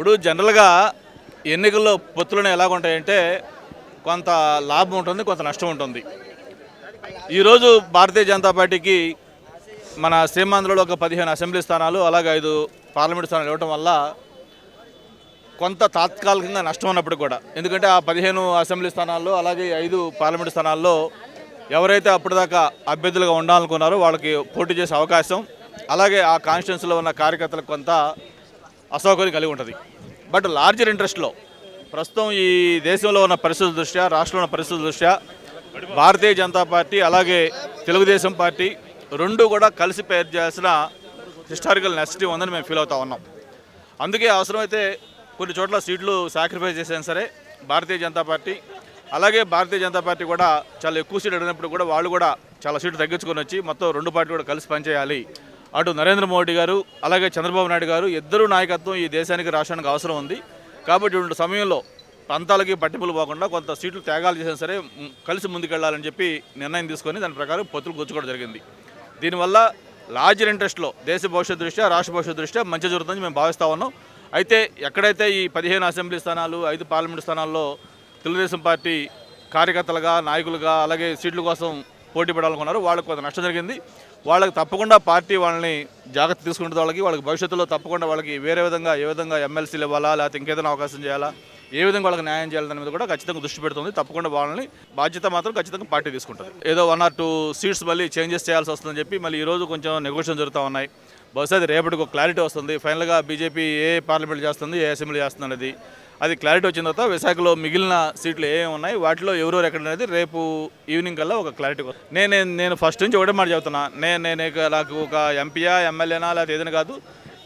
ఇప్పుడు జనరల్గా ఎన్నికల్లో పొత్తులను ఎలాగ ఉంటాయంటే కొంత లాభం ఉంటుంది కొంత నష్టం ఉంటుంది. ఈరోజు భారతీయ జనతా పార్టీకి మన సీమాంధ్రలో ఒక పదిహేను అసెంబ్లీ స్థానాలు అలాగే ఐదు పార్లమెంట్ స్థానాలు ఇవ్వటం వల్ల కొంత తాత్కాలికంగా నష్టం ఉన్నప్పుడు కూడా. ఎందుకంటే ఆ పదిహేను అసెంబ్లీ స్థానాల్లో అలాగే ఐదు పార్లమెంట్ స్థానాల్లో ఎవరైతే అప్పటిదాకా అభ్యర్థులుగా ఉండాలనుకున్నారో వాళ్ళకి పోటీ చేసే అవకాశం అలాగే ఆ కాన్స్టిట్యున్సీలో ఉన్న కార్యకర్తలకు కొంత అసౌకర్యం కలిగి ఉంటుంది. బట్ లార్జర్ ఇంట్రెస్ట్లో ప్రస్తుతం ఈ దేశంలో ఉన్న పరిస్థితుల దృష్ట్యా రాష్ట్రంలో ఉన్న పరిస్థితుల దృష్ట్యా భారతీయ జనతా పార్టీ అలాగే తెలుగుదేశం పార్టీ రెండు కూడా కలిసి పేరు చేసిన హిస్టారికల్ నెసిటీ ఉందని మేము ఫీల్ అవుతా ఉన్నాం. అందుకే అవసరమైతే కొన్ని చోట్ల సీట్లు సాక్రిఫైస్ చేసినా సరే భారతీయ జనతా పార్టీ అలాగే భారతీయ జనతా పార్టీ కూడా చాలా ఎక్కువ సీట్లు అడిగినప్పుడు కూడా వాళ్ళు కూడా చాలా సీట్లు తగ్గించుకొని వచ్చి మొత్తం రెండు పార్టీ కూడా కలిసి పనిచేయాలి అటు నరేంద్ర మోడీ గారు అలాగే చంద్రబాబు నాయుడు గారు ఇద్దరు నాయకత్వం ఈ దేశానికి రాష్ట్రానికి అవసరం ఉంది. కాబట్టి ఇటువంటి సమయంలో ప్రాంతాలకి పట్టింపులు పోకుండా కొంత సీట్లు త్యాగాలు చేసినా సరే కలిసి ముందుకెళ్ళాలని చెప్పి నిర్ణయం తీసుకొని దాని ప్రకారం పొత్తులు కూర్చుకోవడం జరిగింది. దీనివల్ల లార్జర్ ఇంట్రెస్ట్లో దేశ భవిష్యత్ దృష్ట్యా రాష్ట్ర భవిష్యత్ దృష్ట్యా మంచి జరుగుతుందని మేము భావిస్తా ఉన్నాం. అయితే ఎక్కడైతే ఈ పదిహేను అసెంబ్లీ స్థానాలు ఐదు పార్లమెంటు స్థానాల్లో తెలుగుదేశం పార్టీ కార్యకర్తలుగా నాయకులుగా అలాగే సీట్ల కోసం పోటీ పడాలనుకున్నారు. వాళ్ళకి కొంత నష్టం జరిగింది. వాళ్ళకి తప్పకుండా పార్టీ వాళ్ళని జాగ్రత్త తీసుకుంటే వాళ్ళకి. వాళ్ళకి భవిష్యత్తులో తప్పకుండా వాళ్ళకి వేరే విధంగా ఏ విధంగా ఎమ్మెల్సీలు ఇవ్వాలా లేకపోతే ఇంకేదైనా అవకాశం చేయాలా ఏ విధంగా వాళ్ళకి న్యాయం చేయాలనే మీద కూడా ఖచ్చితంగా దృష్టి పెడుతుంది. తప్పకుండా వాళ్ళని బాధ్యత మాత్రం ఖచ్చితంగా పార్టీ తీసుకుంటుంది. ఏదో వన్ ఆర్ టూ సీట్స్ మళ్ళీ చేంజెస్ చేయాల్సి వస్తుందని చెప్పి మళ్ళీ ఈ రోజు కొంచెం నెగోషియేషన్ జరుగుతూ ఉన్నాయి. బహుశా అది రేపటికి ఒక క్లారిటీ వస్తుంది. ఫైనల్గా బీజేపీ ఏ పార్లమెంట్ చేస్తుంది ఏ అసెంబ్లీ చేస్తుంది అనేది అది క్లారిటీ వచ్చిన తర్వాత విశాఖలో మిగిలిన సీట్లు ఏమేమి ఉన్నాయి వాటిలో ఎవరెవరు ఎక్కడ అనేది రేపు ఈవినింగ్ కల్లా ఒక క్లారిటీ నేను నేను- ఫస్ట్ నుంచి ఒకటే మాట చెబుతున్నా నేను నేను నాకు ఒక ఎంపీయా ఎమ్మెల్యేనా లేకపోతే ఏదైనా కాదు.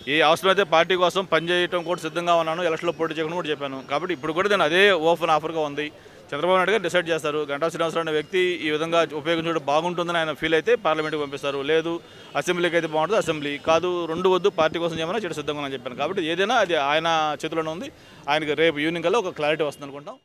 ఈ అవసరమైతే పార్టీ కోసం పనిచేయడం కూడా సిద్ధంగా ఉన్నాను ఎలక్షన్లో పోటీ చేయకుండా కూడా చెప్పాను. కాబట్టి ఇప్పుడు కూడా నేను అదే ఓపెన్ ఆఫర్గా ఉంది. చంద్రబాబు నాయుడు గారు డిసైడ్ చేస్తారు. గంటా శ్రీనివాసరావు అనే వ్యక్తి ఈ విధంగా ఉపయోగించడం బాగుంటుందని ఆయన ఫీల్ అయితే పార్లమెంట్కి పంపిస్తారు. లేదు అసెంబ్లీకి అయితే బాగుంటుంది అసెంబ్లీ కాదు రెండు వద్దు పార్టీ కోసం చేయమని చెడు సిద్ధంగా అని చెప్పాను. కాబట్టి ఏదైనా అది ఆయన చేతిలోనే ఉంది. ఆయనకి రేపు ఈవినింగ్ కల్లా ఒక క్లారిటీ వస్తుంది అనుకుంటాం